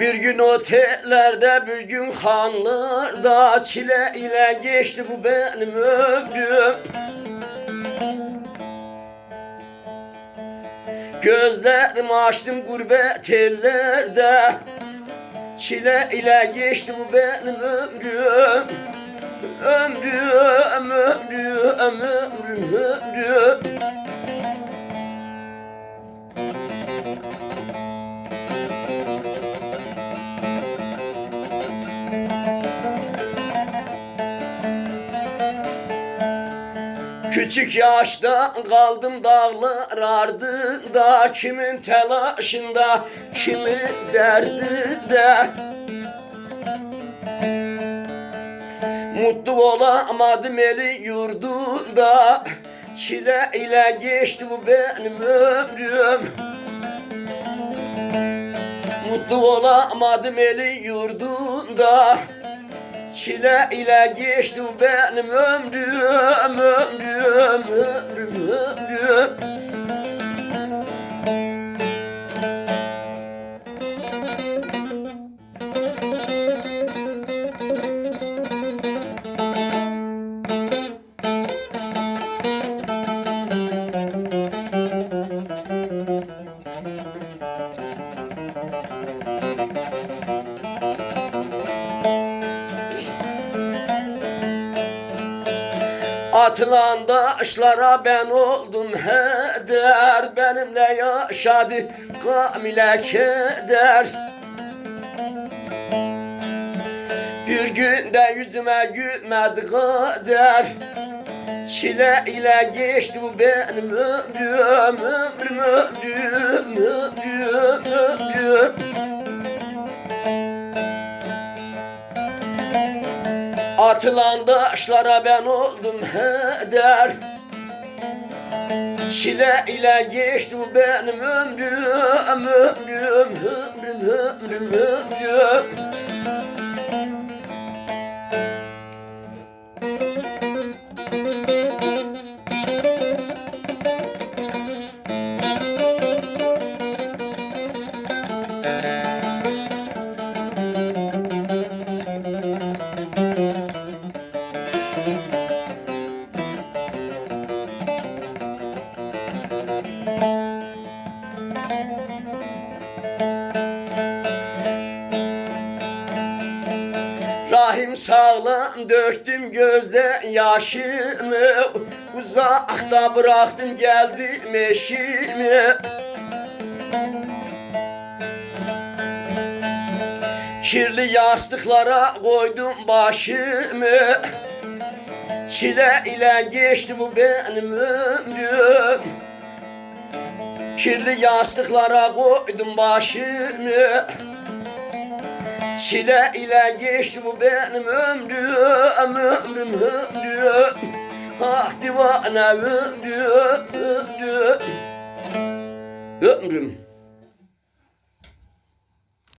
Bir gün otellerde bir gün hanlarda Çile ile geçti bu benim ömrüm. Gözlerimi açtım gurbet ellerde Çile ile geçti bu benim ömrüm. Ömrüm, ömrüm, ömrüm, ömrüm Küçük yaşta kaldım dağlar ardında Kimin telaşında, kimin derdinde? Mutlu olamadım eli yurdunda Çile ile geçti bu benim ömrüm. Mutlu olamadım eli yurdunda Çile ile geçti benim ömrüm, ömrüm, ömrüm, ömrüm. Atılan taşlara ben oldum heder Benimle yaşadı gam ile keder. Bir günde yüzüme gülmedi kader. Çile ile geçti bu benim ömrüm Ömrüm, ömrüm, ömrüm, ömrüm Atılan taşlara ben oldum heder. Çile ile geçti bu benim ömrüm Ömrüm, ömrüm, ömrüm, ömrüm Rahim sağlam döktüm gözde yaşımı Uzakta bıraktım geldim eşimi. Kirli yastıklara koydum başımı Çile ile geçti bu benim ömrüm. Kirli yastıklara koydum başımı Çile ile geçti bu benim ömrüm, ömrüm, ömrüm. Ah divane ömrüm, ömrüm. Ömrüm.